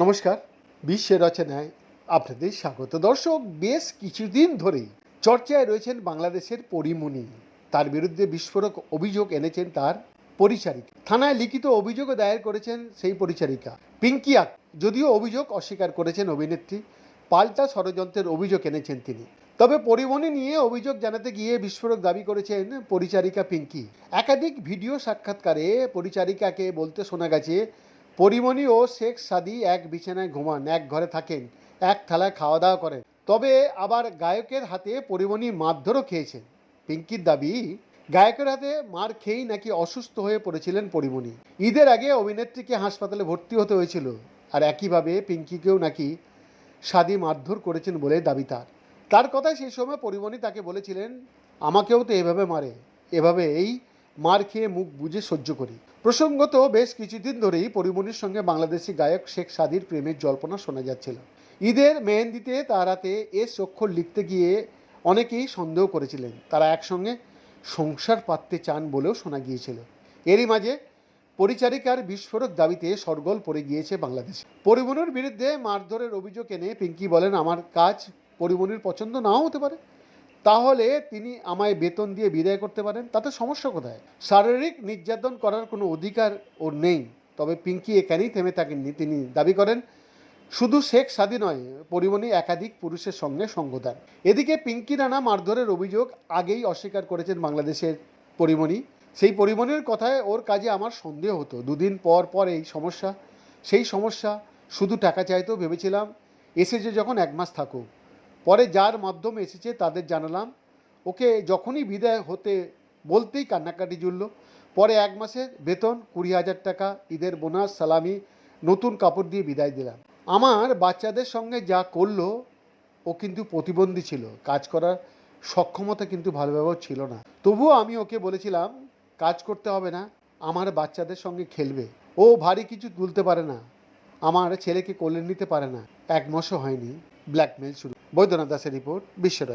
নমস্কার, বিশ্বের রচনায় আপনাদের স্বাগত। দর্শক, বেশ কিছুদিন ধরেই চর্চায় রয়েছেন বাংলাদেশের পরিমণি। তার বিরুদ্ধে বিস্ফোরক অভিযোগ এনেছেন তার পরিচারিকা। থানায় লিখিত অভিযোগও দায়ের করেছেন সেই পরিচারিকা। পিঙ্কি আক যদিও অভিযোগ অস্বীকার করেছেন অভিনেত্রী। পাল্টা ষড়যন্ত্রের অভিযোগ এনেছেন তিনি। তবে পরিমণি নিয়ে অভিযোগ জানাতে গিয়ে বিস্ফোরক দাবি করেছেন পরিচারিকা পিঙ্কি। একাধিক ভিডিও সাক্ষাৎকারে পরিচারিকাকে বলতে শোনা গেছে, পরিমণি ও শেখ সাদি এক বিছানায় ঘুমান, এক ঘরে থাকেন, এক থালায় খাওয়া দাওয়া করেন। তবে আবার গায়কের হাতে পরিমণি মারধরও খেয়েছেন। পিঙ্কির দাবি, গায়কের হাতে মার খেয়েই নাকি অসুস্থ হয়ে পড়েছিলেন পরিমণি। ঈদের আগে অভিনেত্রীকে হাসপাতালে ভর্তি হতে হয়েছিল। আর একইভাবে পিঙ্কিকেও নাকি সাদি মারধর করেছেন বলে দাবি তার। তার কথায় সেই সময় পরিমণি তাকে বলেছিলেন, আমাকেও তো এভাবে মারে, এভাবে এই মার খেয়ে মুখ বুঝে সহ্য করি। প্রসঙ্গত বেশ কিছুদিন ধরেই পরিমণির সঙ্গে বাংলাদেশি গায়ক শেখ সাদির প্রেমের জল্পনা শোনা যাচ্ছিল। ঈদের মেহেন্দিতে তার হাতে এস অক্ষর লিখতে গিয়ে অনেকেই সন্দেহ করেছিলেন। তারা একসঙ্গে সংসার পাততে চান বলেও শোনা গিয়েছিল। এরই মাঝে পরিচারিকার বিস্ফোরক দাবিতে সরগোল পড়ে গিয়েছে বাংলাদেশ। পরিমণির বিরুদ্ধে মারধরের অভিযোগ এনে পিঙ্কি বলেন, আমার কাজ পরিমণির পছন্দ নাও হতে পারে। তাহলে তিনি আমায় বেতন দিয়ে বিদায় করতে পারেন। তাতে সমস্যা কোথায়? শারীরিক নির্যাতন করার কোনো অধিকার ওর নেই। তবে পিঙ্কি এখানেই থেমে থাকেননি তিনি দাবি করেন, শুধু শেখ সাদি নয় পরিমণি একাধিক পুরুষের সঙ্গে সঙ্গ দেন। এদিকে পিঙ্কি রানা মারধরের অভিযোগ আগেই অস্বীকার করেছেন বাংলাদেশের পরিমণি সেই পরিমণির কথায় ওর কাজে আমার সন্দেহ হতো। দুদিন পর পর এই সমস্যা, সেই সমস্যা, শুধু টাকা চাইতেও ভেবেছিলাম, এসেছে যখন এক মাস থাকুক। পরে যার মাধ্যমে এসেছে তাদের জানালাম। ওকে যখনই বিদায় হতে বলতেই কান্নাকাটি জুড়ল। পরে এক মাসের বেতন কুড়ি হাজার টাকা, ঈদের বোনাস, সালামি, নতুন কাপড় দিয়ে বিদায় দিলাম। আমার বাচ্চাদের সঙ্গে যা করল, ও কিন্তু প্রতিবন্ধী ছিল। কাজ করার সক্ষমতা কিন্তু ভালোভাবে ছিল না। তবুও আমি ওকে বলেছিলাম, কাজ করতে হবে না, আমার বাচ্চাদের সঙ্গে খেলবে। ও ভারী কিছু তুলতে পারে না। আমার ছেলেকে কোলে নিতে পারে না। এক মাসও হয়নি। ব্ল্যাকমেল শুরু বৈদ্যনাথ দাসের রিপোর্ট বিশ্বরাজ